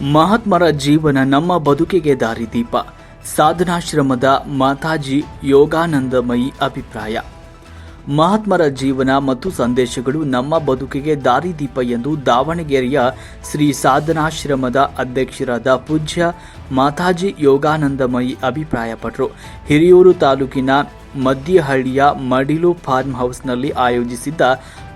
ಮಹಾತ್ಮರ ಜೀವನ ನಮ್ಮ ಬದುಕಿಗೆ ದಾರಿದೀಪ ಸಾಧನಾಶ್ರಮದ ಮಾತಾಜಿ ಯೋಗಾನಂದಮಯಿ ಅಭಿಪ್ರಾಯ. ಮಹಾತ್ಮರ ಜೀವನ ಮತ್ತು ಸಂದೇಶಗಳು ನಮ್ಮ ಬದುಕಿಗೆ ದಾರಿದೀಪ ಎಂದು ದಾವಣಗೆರೆಯ ಶ್ರೀ ಸಾಧನಾಶ್ರಮದ ಅಧ್ಯಕ್ಷರಾದ ಪೂಜ್ಯ ಮಾತಾಜಿ ಯೋಗಾನಂದಮಯಿ ಅಭಿಪ್ರಾಯಪಟ್ಟರು ಹಿರಿಯೂರು ತಾಲೂಕಿನ ಮದ್ದಿಹಳ್ಳಿಯ ಮಡಿಲು ಫಾರ್ಮ್ ಹೌಸ್ನಲ್ಲಿ ಆಯೋಜಿಸಿದ್ದ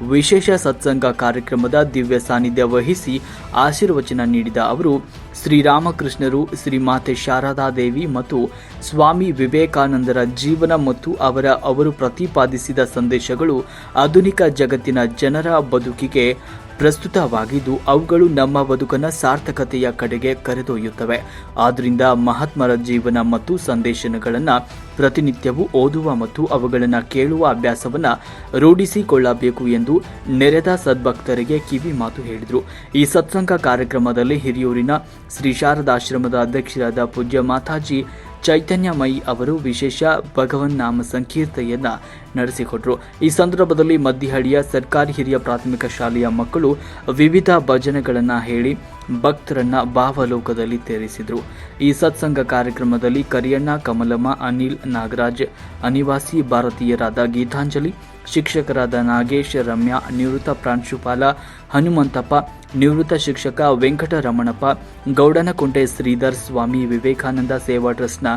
ವಿಶೇಷ ಸತ್ಸಂಗ ಕಾರ್ಯಕ್ರಮದ ದಿವ್ಯ ಸಾನ್ನಿಧ್ಯ ವಹಿಸಿ ಆಶೀರ್ವಚನ ನೀಡಿದ ಅವರು ಶ್ರೀರಾಮಕೃಷ್ಣರು ಶ್ರೀಮಾತೆ ಶಾರದಾದೇವಿ ಮತ್ತು ಸ್ವಾಮಿ ವಿವೇಕಾನಂದರ ಜೀವನ ಮತ್ತು ಅವರ, ಅವರು ಪ್ರತಿಪಾದಿಸಿದ ಸಂದೇಶಗಳು ಆಧುನಿಕ ಜಗತ್ತಿನ ಜನರ ಬದುಕಿಗೆ ಪ್ರಸ್ತುತವಾಗಿದ್ದು, ಅವುಗಳು ನಮ್ಮ ಬದುಕನ ಸಾರ್ಥಕತೆಯ ಕಡೆಗೆ ಕರೆದೊಯ್ಯುತ್ತವೆ. ಆದ್ದರಿಂದ ಮಹಾತ್ಮರ ಜೀವನ ಮತ್ತು ಸಂದೇಶನಗಳನ್ನು ಪ್ರತಿನಿತ್ಯವೂ ಓದುವ ಮತ್ತು ಅವುಗಳನ್ನು ಕೇಳುವ ಅಭ್ಯಾಸವನ್ನು ರೂಢಿಸಿಕೊಳ್ಳಬೇಕು ಎಂದು ನೆರೆದ ಸದ್ಭಕ್ತರಿಗೆ ಕಿವಿ ಮಾತು ಹೇಳಿದರು. ಈ ಸತ್ಸಂಗ ಕಾರ್ಯಕ್ರಮದಲ್ಲಿ ಹಿರಿಯೂರಿನ ಶ್ರೀ ಶಾರದಾಶ್ರಮದ ಅಧ್ಯಕ್ಷರಾದ ಪೂಜ್ಯ ಮಾತಾಜಿ ಚೈತನ್ಯಮಯಿ ಅವರು ವಿಶೇಷ ಭಗವನ್ ನಾಮ ಸಂಕೀರ್ತೆಯನ್ನು ನಡೆಸಿಕೊಟ್ರು. ಈ ಸಂದರ್ಭದಲ್ಲಿ ಮದ್ದಿಹಳ್ಳಿಯ ಸರ್ಕಾರಿ ಹಿರಿಯ ಪ್ರಾಥಮಿಕ ಶಾಲೆಯ ಮಕ್ಕಳು ವಿವಿಧ ಭಜನೆಗಳನ್ನು ಹೇಳಿ ಭಕ್ತರನ್ನ ಭಾವಲೋಕದಲ್ಲಿ ತೇರಿಸಿದರು. ಈ ಸತ್ಸಂಗ ಕಾರ್ಯಕ್ರಮದಲ್ಲಿ ಕರಿಯಣ್ಣ, ಕಮಲಮ್ಮ, ಅನಿಲ್ ನಾಗರಾಜ್, ಅನಿವಾಸಿ ಭಾರತೀಯರಾದ ಗೀತಾಂಜಲಿ, ಶಿಕ್ಷಕರಾದ ನಾಗೇಶ್, ರಮ್ಯಾ, ನಿವೃತ್ತ ಪ್ರಾಂಶುಪಾಲ ಹನುಮಂತಪ್ಪ ನಿವೃತ್ತ ಶಿಕ್ಷಕ ವೆಂಕಟರಮಣಪ್ಪ ಗೌಡನಕುಂಟೆ ಶ್ರೀಧರ್ ಸ್ವಾಮಿ ವಿವೇಕಾನಂದ ಸೇವಾ ಟ್ರಸ್ಟ್ನ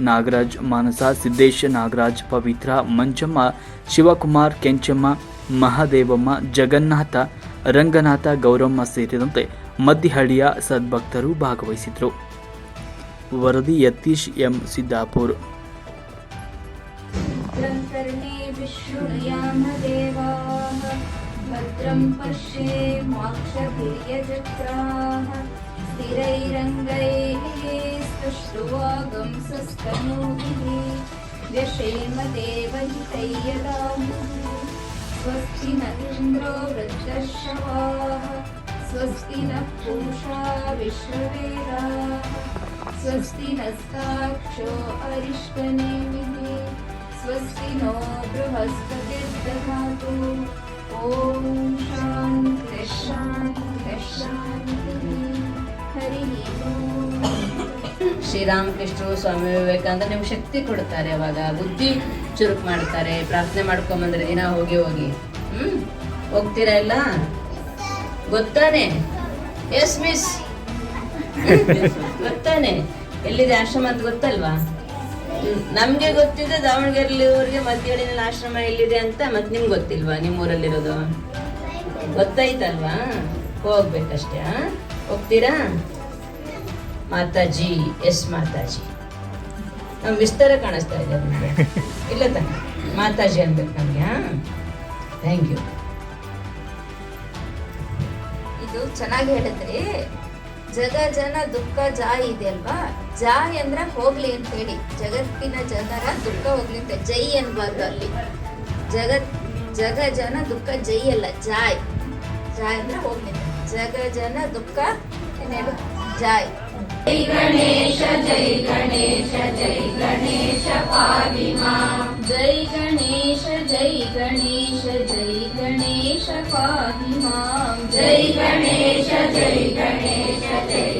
ನಾಗರಾಜ್ ಮಾನಸ ಸಿದ್ದೇಶ್ ನಾಗರಾಜ್ ಪವಿತ್ರ ಮಂಜಮ್ಮ ಶಿವಕುಮಾರ್ ಕೆಂಚಮ್ಮ ಮಹಾದೇವಮ್ಮ ಜಗನ್ನಾಥ ರಂಗನಾಥ ಗೌರಮ್ಮ ಸೇರಿದಂತೆ ಮದ್ದಿಹಳ್ಳಿಯ ಸದ್ಭಕ್ತರು ಭಾಗವಹಿಸಿದ್ರು ವರದಿ ಯತೀಶ್ ಎಂ ಸಿದ್ದಾಪುರ್ कर्णे विष्णुयामदेवाः भद्रं पश्ये माक्षभिर्यजत्राः। स्थिरैरङ्गैः स्तुष्टुवागं सस्तनूभिः। व्यशेम देवहितैयदामुः स्वस्ति न इन्द्रो वृद्धश्रवाः स्वस्ति नः पूषा विश्ववेदाः। स्वस्ति नस्ताक्षो अरिष्टनेमिः। स्वस्ति नो बृहस्पतिर्दधातु ಶ್ರೀರಾಮಕೃಷ್ಣರು ಸ್ವಾಮಿ ವಿವೇಕಾನಂದ ನಿಮ್ಗೆ ಶಕ್ತಿ ಕೊಡ್ತಾರೆ ಅವಾಗ. ಬುದ್ಧಿ ಚುರುಕು ಮಾಡ್ತಾರೆ. ಪ್ರಾರ್ಥನೆ ಮಾಡ್ಕೊಂಬಂದ್ರೆ ದಿನ ಹೋಗಿ ಹೋಗಿ. ಹ್ಮ್? ಹೋಗ್ತೀರಾ ಇಲ್ಲ ಗೊತ್ತಾನೆ? Yes miss ಗೊತ್ತಾನೆ? ಎಲ್ಲಿದೆ ಆಶ್ರಮ ಅಂತ ಗೊತ್ತಲ್ವಾ? ನಮ್ಗೆ ಗೊತ್ತಿದೆ ದಾವಣಗೆರೆಲಿವರೆಗೆ ಮಧ್ಯಾಹ್ನ ಆಶ್ರಮ ಎಲ್ಲಿದೆ ಅಂತ ಮತ್ತೆ ನಿಮ್ಗೆ ಗೊತ್ತಿಲ್ವಾ? ನಿಮ್ಮ ಊರಲ್ಲಿರೋದು ಗೊತ್ತಾಯ್ತಲ್ವಾ? ಹೋಗ್ಬೇಕಷ್ಟೇ? ಹೋಗ್ತೀರಾ? ಮಾತಾಜಿ, ಎಸ್ ಮಾತಾಜಿ. ನಮ್ ವಿಸ್ತಾರ ಕಾಣಿಸ್ತಾ ಇದೆ ಇಲ್ಲ ತ ಮಾತಾಜಿ ಅನ್ಬೇಕು ನಮ್ಗೆ ಥ್ಯಾಂಕ್ ಯು ಇದು ಚೆನ್ನಾಗಿ ಹೇಳಿದ್ರಿ. ಜಗ ಜನ ದುಃಖ ಜಾ ಇದೆ ಅಲ್ವಾ? ಜಾ ಅಂದ್ರೆ ಹೋಗ್ಲಿ ಅಂತ ಹೇಳಿ ಜಗತ್ತಿನ ಜನರ ದುಃಖ ಹೋಗ್ಲಿ ಅಂತ ಜೈ ಅನ್ಬಾರ್ದು ಅಲ್ಲಿ. ಜಗತ್ ಜಗ ಜನ ದುಃಖ ಜೈ ಅಲ್ಲ ಜಾಯ್. ಜಾಯ್ ಅಂದ್ರೆ ಹೋಗ್ಲಿ. ಜಗ ಜನ ದುಃಖ ಏನೇನು ಜಾಯ್. ಜೈ ಗಣೇಶ ಜೈ ಗಣೇಶ ಜೈ ಗಣೇಶ ಪಾಲಿಮಾ. ಜೈ ಗಣೇಶ ಜೈ ಗಣೇಶ. गणेश पाहि माँ। जय गणेश जय गणेश जय